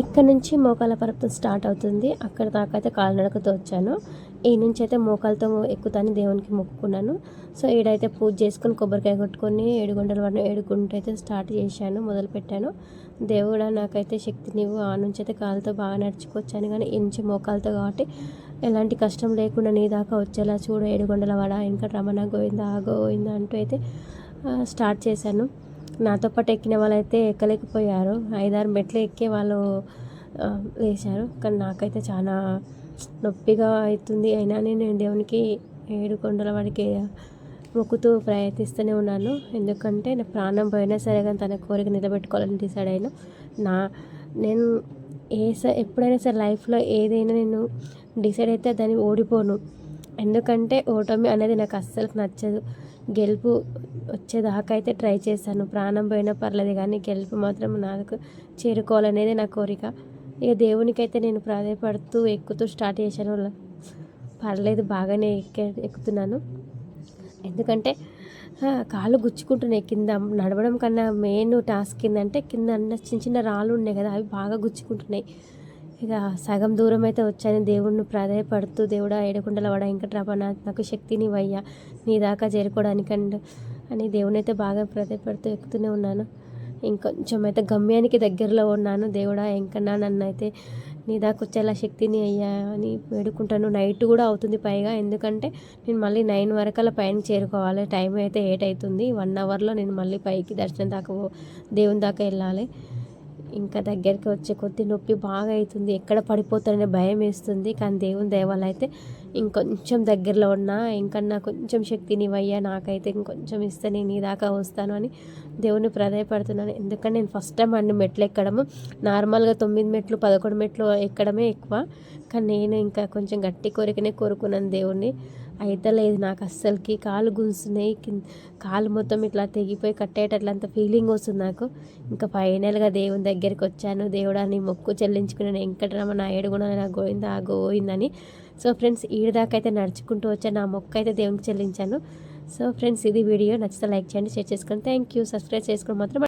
ఇక్కడ నుంచి మోకాల పర్వతం స్టార్ట్ అవుతుంది. అక్కడ దాకా అయితే కాలినడకతో వచ్చాను. ఈ నుంచి అయితే మోకాలతో ఎక్కుతాను దేవునికి మొక్కుకున్నాను. సో ఈడైతే పూజ చేసుకొని కొబ్బరికాయ కొట్టుకొని ఏడుగుంటలు వాడిన ఏడుగుంట అయితే స్టార్ట్ చేశాను మొదలు పెట్టాను. దేవుడా నాకైతే శక్తి నీవు. ఆ నుంచి అయితే కాలుతో బాగా నడుచుకొచ్చాను. కానీ ఈ నుంచి మోకాలతో కాబట్టి ఎలాంటి కష్టం లేకుండా నీ దాకా వచ్చేలా చూడు. ఏడుగొండల వాడ ఇంకా రమణ గోయిందా ఆ అంటూ అయితే స్టార్ట్ చేశాను. నాతో పాటు ఎక్కిన వాళ్ళైతే ఎక్కలేకపోయారు. ఐదారు మెట్లు ఎక్కే వాళ్ళు వేశారు కానీ నాకైతే చాలా నొప్పిగా అవుతుంది. అయినా నేను దేవునికి ఏడు కొండల వాడికి మొక్కుతూ ప్రయత్నిస్తూనే ఉన్నాను. ఎందుకంటే నా ప్రాణం పోయినా సరే కానీ తన కోరిక నిలబెట్టుకోవాలని డిసైడ్ అయినా నా నేను ఏ స ఎప్పుడైనా సరే లైఫ్లో ఏదైనా నేను డిసైడ్ అయితే దాన్ని ఓడిపోను. ఎందుకంటే ఓటమి అనేది నాకు అస్సలు నచ్చదు. గెలుపు వచ్చేదాకా అయితే ట్రై చేశాను. ప్రాణం పోయినా పర్లేదు కానీ గెలుపు మాత్రం నాకు చేరుకోవాలనేది నా కోరిక. ఇక దేవునికైతే నేను ప్రాధాయపడుతూ ఎక్కుతూ స్టార్ట్ చేశాను. పర్లేదు బాగానే ఎక్కే ఎక్కుతున్నాను. ఎందుకంటే కాళ్ళు గుచ్చుకుంటున్నాయి. కింద నడవడం కన్నా మెయిన్ టాస్క్ ఏంటంటే కింద అన్న చిన్న చిన్న రాళ్ళు ఉన్నాయి కదా అవి బాగా గుచ్చుకుంటున్నాయి. ఇక సగం దూరం అయితే వచ్చాను దేవుణ్ణి ప్రాధాయపడుతూ దేవుడా ఏడకుండల వాడ వెంకట్రాప నాకు శక్తిని వయ్యా నీ దాకా చేరుకోవడానికి అండ్ అని దేవుని అయితే బాగా ప్రాధాయపడుతూ ఎక్కుతూనే ఉన్నాను. ఇంకొంచెం అయితే గమ్యానికి దగ్గరలో ఉన్నాను దేవుడా ఎంకన్నా నన్ను అయితే నీ దాకా వచ్చేలా శక్తిని అయ్యా అని వేడుకుంటాను. నైట్ కూడా అవుతుంది పైగా ఎందుకంటే నేను మళ్ళీ నైన్ వరకల్లా పైన చేరుకోవాలి. టైం అయితే ఎయిట్ అవుతుంది. వన్ అవర్లో నేను మళ్ళీ పైకి దర్శనం దాకా పో- దేవుని దాకా వెళ్ళాలి. ఇంకా దగ్గరికి వచ్చే కొద్ది నొప్పి బాగా అవుతుంది. ఎక్కడ పడిపోతారనే భయం వేస్తుంది. కానీ దేవుని దేవాలయం అయితే ఇంకొంచెం దగ్గరలో ఉన్నా ఇంకన్నా కొంచెం శక్తినివయ్యా నాకైతే ఇంకొంచెం ఇస్తే నేను నీ దాకా వస్తాను అని దేవుని ప్రాధాయపడుతున్నాను ఎందుకంటే నేను ఫస్ట్ టైం అన్ని మెట్లు ఎక్కడము. నార్మల్గా తొమ్మిది మెట్లు పదకొండు మెట్లు ఎక్కడమే ఎక్కువ. కానీ నేను ఇంకా కొంచెం గట్టి కోరికనే కోరుకున్నాను దేవుణ్ణి. అయితే లేదు నాకు అస్సలకి కాలు గుంజుతున్నాయి. కింద కాలు మొత్తం ఇట్లా తెగిపోయి కట్టేటట్లంత ఫీలింగ్ వస్తుంది నాకు. ఇంకా ఫైనల్గా దేవుని దగ్గరికి వచ్చాను. దేవుడా నీ మొక్కు చెల్లించుకున్నాను వెంకటరమణ ఏడుగుణ నా గోవింద ఆ గోవిందని. సో ఫ్రెండ్స్ ఈ ఈడ దాకా అయితే నడుచుకుంటూ వచ్చాను నా మొక్క అయితే దేవునికి చెల్లించాను. సో ఫ్రెండ్స్ ఇది వీడియో నచ్చితే లైక్ చేయండి షేర్ చేసుకోండి థ్యాంక్ యూ సబ్స్క్రైబ్ చేసుకోవడం మాత్రం